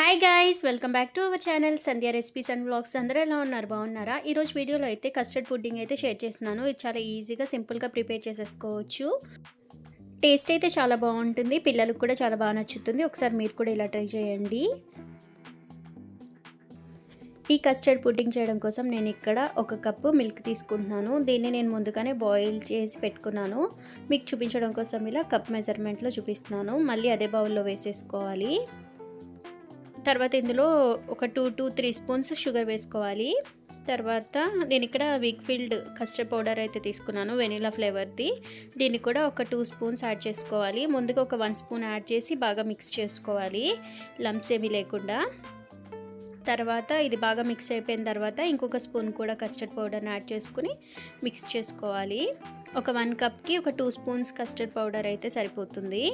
Hi guys welcome back to our channel Sandhya recipes and blogs అందరూ ఎలా ఉన్నారు? బాగున్నారా? ఈరోజు వీడియోలో అయితే కస్టర్డ్ పుడ్డింగ్ అయితే షేర్ చేస్తున్నాను. ఇది చాలా ఈజీగా సింపుల్గా ప్రిపేర్ చేసేసుకోవచ్చు. టేస్ట్ అయితే చాలా బాగుంటుంది. పిల్లలకు కూడా చాలా బాగా నచ్చుతుంది. ఒకసారి మీరు కూడా ఇలా ట్రై చేయండి. ఈ కస్టర్డ్ పుడ్డింగ్ చేయడం కోసం నేను ఇక్కడ ఒక కప్పు మిల్క్ తీసుకుంటున్నాను. దీన్ని నేను ముందుగానే బాయిల్ చేసి పెట్టుకున్నాను. మీకు చూపించడం కోసం ఇలా కప్ మెజర్మెంట్లో చూపిస్తున్నాను. మళ్ళీ అదే బౌల్లో వేసేసుకోవాలి. తర్వాత ఇందులో ఒక two to three spoons sugar వేసుకోవాలి. తర్వాత నేను ఇక్కడ వీక్ఫీల్డ్ కస్టర్డ్ పౌడర్ అయితే తీసుకున్నాను వెనీలా ఫ్లేవర్ది. దీన్ని కూడా ఒక టూ స్పూన్స్ యాడ్ చేసుకోవాలి. ముందుగా ఒక వన్ స్పూన్ యాడ్ చేసి బాగా మిక్స్ చేసుకోవాలి లంప్స్ ఏమీ లేకుండా. తర్వాత ఇది బాగా మిక్స్ అయిపోయిన తర్వాత ఇంకొక స్పూన్ కూడా కస్టర్డ్ పౌడర్ని యాడ్ చేసుకుని మిక్స్ చేసుకోవాలి. ఒక వన్ కప్కి ఒక టూ స్పూన్స్ కస్టర్డ్ పౌడర్ అయితే సరిపోతుంది.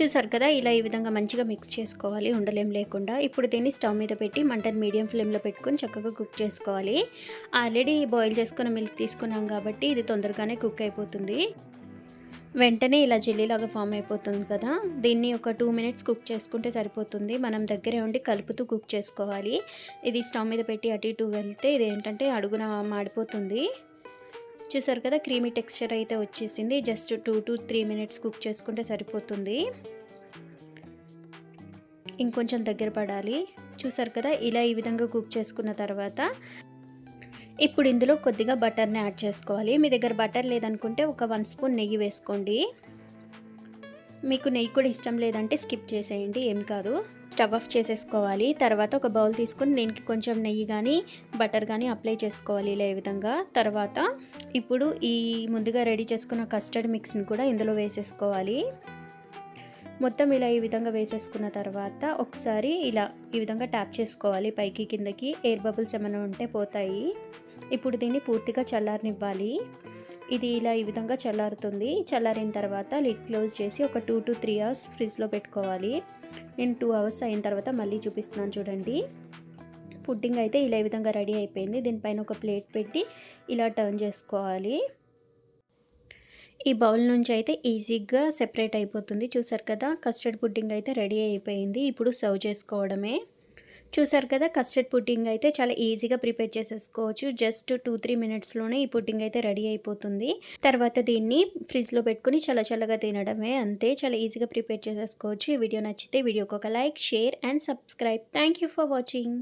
చూసారు కదా ఇలా ఈ విధంగా మంచిగా మిక్స్ చేసుకోవాలి ఉండలేం లేకుండా. ఇప్పుడు దీన్ని స్టవ్ మీద పెట్టి మంటను మీడియం ఫ్లేమ్లో పెట్టుకొని చక్కగా కుక్ చేసుకోవాలి. ఆల్రెడీ బాయిల్ చేసుకున్న మిల్క్ తీసుకున్నాం కాబట్టి ఇది తొందరగానే కుక్ అయిపోతుంది. వెంటనే ఇలా జెల్లీలాగా ఫామ్ అయిపోతుంది కదా దీన్ని ఒక టూ మినిట్స్ కుక్ చేసుకుంటే సరిపోతుంది. మనం దగ్గరే ఉండి కలుపుతూ కుక్ చేసుకోవాలి. ఇది స్టవ్ మీద పెట్టి అటు ఇటు వెళ్తే ఇది ఏంటంటే అడుగున మాడిపోతుంది. చూసారు కదా క్రీమీ టెక్స్చర్ అయితే వచ్చేసింది. Just two to three minutes cook చేసుకుంటే సరిపోతుంది. ఇంకొంచెం దగ్గర పడాలి. చూసారు కదా ఇలా ఈ విధంగా కుక్ చేసుకున్న తర్వాత ఇప్పుడు ఇందులో కొద్దిగా బటర్ని యాడ్ చేసుకోవాలి. మీ దగ్గర బటర్ లేదనుకుంటే ఒక వన్ స్పూన్ నెయ్యి వేసుకోండి. మీకు నెయ్యి కూడా ఇష్టం లేదంటే స్కిప్ చేసేయండి. ఏం కాదు. స్టవ్ ఆఫ్ చేసేసుకోవాలి. తర్వాత ఒక బౌల్ తీసుకొని దీనికి కొంచెం నెయ్యి కానీ బటర్ కానీ అప్లై చేసుకోవాలి ఇలా విధంగా. తర్వాత ఇప్పుడు ఈ ముందుగా రెడీ చేసుకున్న కస్టర్డ్ మిక్స్ని కూడా ఇందులో వేసేసుకోవాలి. మొత్తం ఇలా ఈ విధంగా వేసేసుకున్న తర్వాత ఒకసారి ఇలా ఈ విధంగా ట్యాప్ చేసుకోవాలి పైకి కిందకి. ఎయిర్ బబుల్స్ ఏమైనా ఉంటే పోతాయి. ఇప్పుడు దీన్ని పూర్తిగా చల్లారనివ్వాలి. ఇది ఇలా ఈ విధంగా చల్లారుతుంది. చల్లారిన తర్వాత లిడ్ క్లోజ్ చేసి ఒక టూ టు త్రీ అవర్స్ ఫ్రిడ్జ్లో పెట్టుకోవాలి. నేను టూ అవర్స్ అయిన తర్వాత మళ్ళీ చూపిస్తున్నాను చూడండి. పుడ్డింగ్ అయితే ఇలా ఈ విధంగా రెడీ అయిపోయింది. దీనిపైన ఒక ప్లేట్ పెట్టి ఇలా టర్న్ చేసుకోవాలి. ఈ బౌల్ నుంచి అయితే ఈజీగా సెపరేట్ అయిపోతుంది. చూసారు కదా కస్టర్డ్ పుడ్డింగ్ అయితే రెడీ అయిపోయింది. ఇప్పుడు సర్వ్ చేసుకోవడమే. చూసారు కదా కస్టర్డ్ పుడ్డింగ్ అయితే చాలా ఈజీగా ప్రిపేర్ చేసేసుకోవచ్చు. జస్ట్ టూ త్రీ మినిట్స్లోనే ఈ పుడ్డింగ్ అయితే రెడీ అయిపోతుంది. తర్వాత దీన్ని ఫ్రిడ్జ్లో పెట్టుకుని చల్ల చల్లగా తినడమే అంతే. చాలా ఈజీగా ప్రిపేర్ చేసేసుకోవచ్చు. ఈ వీడియో నచ్చితే వీడియోకి ఒక like share and subscribe thank for watching